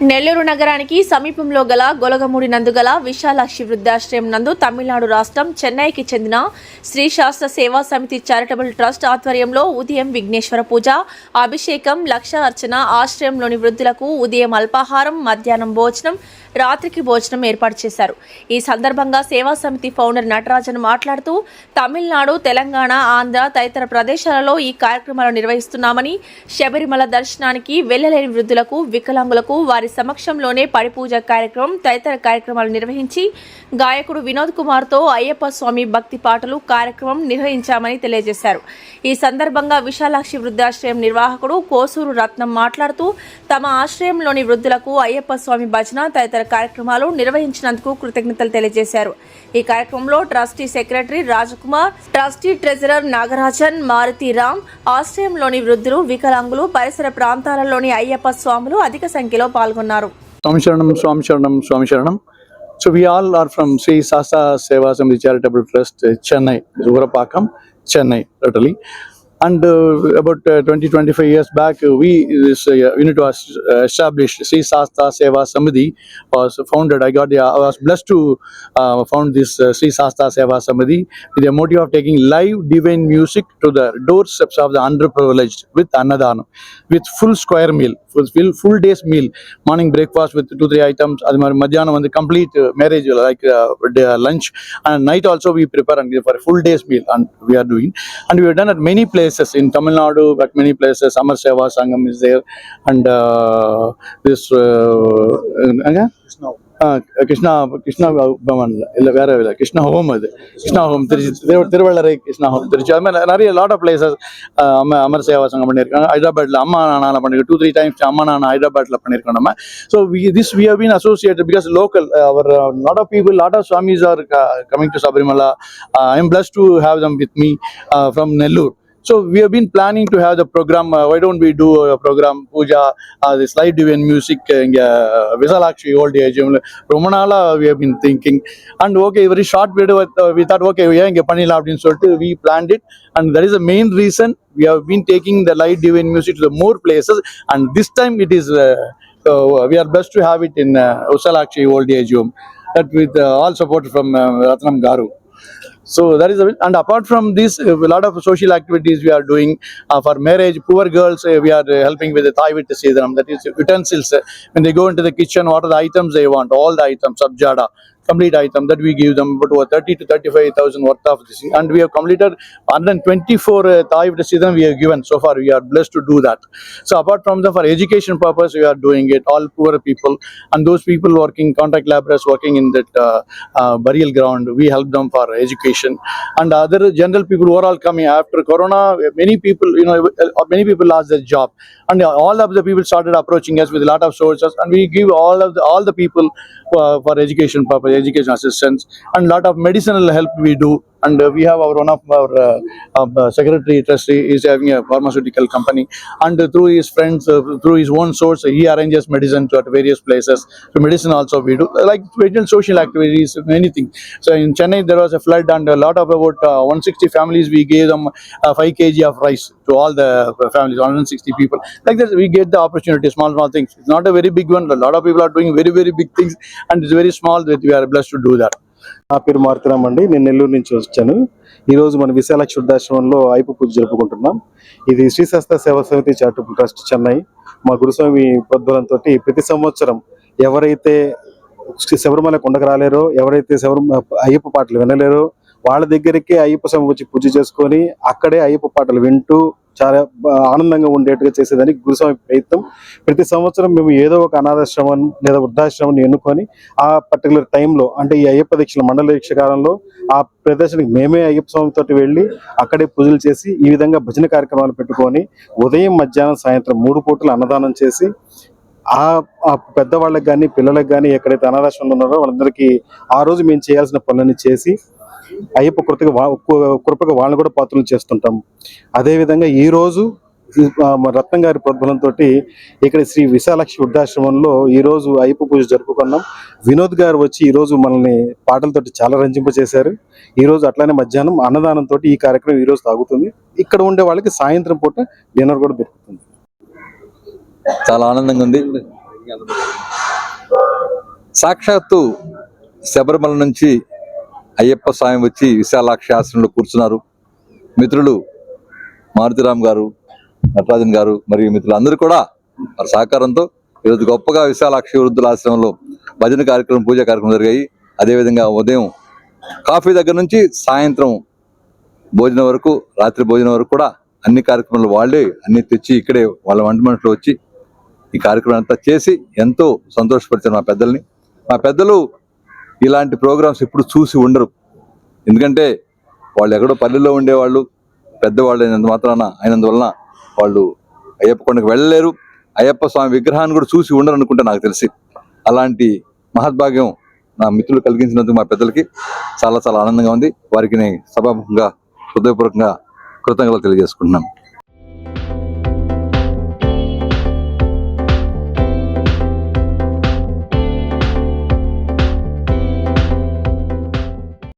నెల్లూరు నగరానికి సమీపంలో గల గొలగమూడి నందు గల విశాలాక్షి వృద్ధాశ్రయం నందు తమిళనాడు రాష్ట్రం చెన్నైకి చెందిన శ్రీ శాస్త్ర సేవా సమితి చారిటబుల్ ట్రస్ట్ ఆధ్వర్యంలో ఉదయం విఘ్నేశ్వర పూజ అభిషేకం లక్ష అర్చన ఆశ్రయంలోని వృద్ధులకు ఉదయం అల్పాహారం మధ్యాహ్నం భోజనం రాత్రికి భోజనం ఏర్పాటు చేశారు. ఈ సందర్భంగా సేవా సమితి ఫౌండర్ నటరాజన్ మాట్లాడుతూ తమిళనాడు తెలంగాణ ఆంధ్ర తదితర ప్రదేశాలలో ఈ కార్యక్రమాలు నిర్వహిస్తున్నామని శబరిమల దర్శనానికి వెళ్ళలేని వృద్ధులకు వికలాంగులకు వారి సమక్షంలోనే పడిపూజ కార్యక్రమం తదితర కార్యక్రమాలు నిర్వహించి గాయకుడు వినోద్ కుమార్తో అయ్యప్ప స్వామి భక్తి పాటలు కార్యక్రమం నిర్వహించామని తెలియజేశారు. ఈ సందర్భంగా విశాలాక్షి వృద్ధాశ్రయం నిర్వాహకుడు కోసూరు రత్నం మాట్లాడుతూ తమ ఆశ్రయంలోని వృద్ధులకు అయ్యప్ప స్వామి భజన తదితర కార్యక్రమాలు నిర్వహించినందుకు కృతజ్ఞతలు తెలియజేశారు. ఈ కార్యక్రమంలో trustee secretary Rajkumar trustee treasurer Nagarajan Maruthi Ram ఆశ్రయంలోని వృద్ధులు వికలాంగులు పరిసర ప్రాంతాలలోని అయ్యప్ప స్వాములు అధిక సంఖ్యలో పాల్గొన్నారు. Swami Sharanam, Swami Sharanam, Swami Sharanam. So we all are from Sri Sasa Seva Samiti Charitable Trust, uh, Chennai, Urapakam, Chennai, totally. And uh, about uh, 20, 25 years back, uh, we, this unit was established, Sri Sastha Seva Samadhi was founded. I got the, I was blessed to found this uh, Sri Sastha Seva Samadhi with the motive of taking live divine music to the doorsteps of the underprivileged with Annadana, with full square meal, full, full day's meal, morning breakfast with two, three items, அது மாதிரி மத்தியானம் வந்து complete lunch and night also we prepare we prepare and for full days meal we are doing, and we we done at many places. Places in Tamil Nadu at many places Amar Seva Sangam is there and uh, this uh, again? Ah, Krishna Krishna Bhavan இல்லை வேற இல்லை Krishna home அது. Krishna home Trichy Thiru Thiruvellarai Krishna home Trichy அது மாதிரி நிறைய lot of places அம அமர் சேவா சங்கம் பண்ணியிருக்காங்க. ஹைதராபாத்ல அம்மா நானால பண்ணிருக்கோம் டூ த்ரீ டைம்ஸ் அம்மா நானா ஹைதராபாத்ல பண்ணியிருக்கோம் நம்ம. So this we have been associated because local our lot of people lot of swamis are coming to Sabarimala I am bless to have them with me from Nellore So we have been planning to have the program. Uh, why don't we do a program puja, uh, this live divine music visalakshi old age romanala we have been thinking and okay very short video with, uh, we thought okay yeah, இங்க பண்ணிடலாம் அப்படின்னு சொல்லிட்டு we planned it and that is the main reason we have been taking the live divine music to the more places and this time it is uh, uh, we are blessed to have it in uh, Visalakshi old age home that with uh, all support from uh, Ratnam Garu. So that is, a, and apart from this, a lot of social activities we are doing uh, for marriage. Poor girls, uh, we are uh, helping with the Thai with. That is utensils. Uh, when they go into the kitchen, what are the items they want? All the items, subjada, complete item that we give them, over 30 to 35,000 worth of this. And we have completed 124 uh, the season we have given so far. We are blessed to do that. So apart from the for education purpose, we are doing it. All poor people and those people working, contract laborers working in that uh, uh, burial ground, we help them for education. And other general people who are all coming after Corona, many people, you know, uh, many people lost their job. And all of the people started approaching us with a lot of sources and we give all of the, all the people uh, for education purpose, education assistance and lot of medicinal help we do. And uh, we have our one of our uh, um, uh, secretary trustee is having a pharmaceutical company, and through his friends, through his own source, he arranges medicine to at various places. So medicine also we do like social activities, anything. So in Chennai there was a flood, and a lot of about uh, 160 families we gave them uh, 5 kg of rice to all the families, 160 people. Like that, we get the opportunity, small small things. It's not a very big one. A lot of people are doing very very big things, and it's very small that we are blessed to do that. నా పేరు మారుతున్నాం అండి. నేను నెల్లూరు నుంచి వచ్చాను. ఈ రోజు మన విశాల శుద్ధాశ్రమంలో ఐపు పూజ జరుపుకుంటున్నాం. ఇది శ్రీశస్త సేవా సమితి చారిటబుల్ ట్రస్ట్ చెన్నై. మా గురుస్వామి ప్రోద్బలంతో ప్రతి సంవత్సరం ఎవరైతే శ్రీ శబరిమల కొండకు రాలేరో ఎవరైతే శబరిమ అయ్యప్ప పాటలు వినలేరో వాళ్ళ దగ్గరికి అయ్యప్ప స్వామి వచ్చి పూజ చేసుకొని అక్కడే అయ్యప్ప పాటలు వింటూ చాలా ఆనందంగా ఉండేట్టుగా చేసేదానికి గురుస్వామి ప్రయత్నం. ప్రతి సంవత్సరం మేము ఏదో ఒక అనాథాశ్రమం లేదా వృద్ధాశ్రమాన్ని ఎన్నుకొని ఆ పర్టికులర్ టైంలో అంటే ఈ అయ్యప్ప దీక్షల మండల దీక్ష కాలంలో ఆ ప్రదర్శనకి మేమే అయ్యప్ప స్వామి తోటి వెళ్ళి అక్కడే పూజలు చేసి ఈ విధంగా భజన కార్యక్రమాలు పెట్టుకొని ఉదయం మధ్యాహ్నం సాయంత్రం మూడు పూటలు అన్నదానం చేసి ఆ ఆ పెద్దవాళ్ళకి కానీ పిల్లలకు కానీ ఎక్కడైతే అనాథాశ్రమంలో ఉన్నారో వాళ్ళందరికీ ఆ రోజు మేము చేయాల్సిన పనులని చేసి అయ్యప్ప కృతకు వా- కృపగా వాళ్ళని కూడా పాత్రలు చేస్తుంటాం. అదేవిధంగా ఈరోజు రత్నం గారి ప్రోద్బలంతో ఇక్కడ శ్రీ విశాలక్ష్మి వృద్ధాశ్రమంలో ఈరోజు అయ్యప్ప పూజ జరుపుకున్నాం. వినోద్ గారు వచ్చి ఈరోజు మనల్ని పాటలతోటి చాలా రంజింపచేశారు ఈరోజు అట్లానే మధ్యాహ్నం అన్నదానంతో ఈ కార్యక్రమం ఈ రోజు సాగుతుంది. ఇక్కడ ఉండే వాళ్ళకి సాయంత్రం పూట డిన్నర్ కూడా దొరుకుతుంది. చాలా ఆనందంగా ఉంది. సాక్షాత్తు శబరిమల నుంచి అయ్యప్ప స్వామి వచ్చి విశాలాక్షి ఆశ్రమంలో కూర్చున్నారు. మిత్రులు మారుతిరామ్ గారు నటరాజన్ గారు మరియు మిత్రులు అందరూ కూడా వారి సహకారంతో ఈరోజు గొప్పగా విశాలాక్షి వృద్ధుల ఆశ్రమంలో భజన కార్యక్రమం పూజా కార్యక్రమం జరిగాయి. అదేవిధంగా ఉదయం కాఫీ దగ్గర నుంచి సాయంత్రం భోజనం వరకు రాత్రి భోజనం వరకు కూడా అన్ని కార్యక్రమాలు వాళ్ళే అన్ని తెచ్చి ఇక్కడే వాళ్ళ వంట మనుషులు వచ్చి ఈ కార్యక్రమం అంతా చేసి ఎంతో సంతోషపరిచారు మా పెద్దల్ని. మా పెద్దలు ఇలాంటి ప్రోగ్రామ్స్ ఎప్పుడు చూసి ఉండరు. ఎందుకంటే వాళ్ళు ఎక్కడో పల్లెల్లో ఉండేవాళ్ళు పెద్దవాళ్ళు అయినంత మాత్రాన అయినందువలన వాళ్ళు అయ్యప్ప కొండకు వెళ్ళలేరు. అయ్యప్ప స్వామి విగ్రహాన్ని కూడా చూసి ఉండరు అనుకుంటే నాకు తెలిసి. అలాంటి మహద్భాగ్యం నా మిత్రులు కలిగించినందుకు మా పెద్దలకి చాలా చాలా ఆనందంగా ఉంది. వారికి సభాముఖంగా హృదయపూర్వకంగా కృతజ్ఞతలు తెలియజేసుకుంటున్నాను.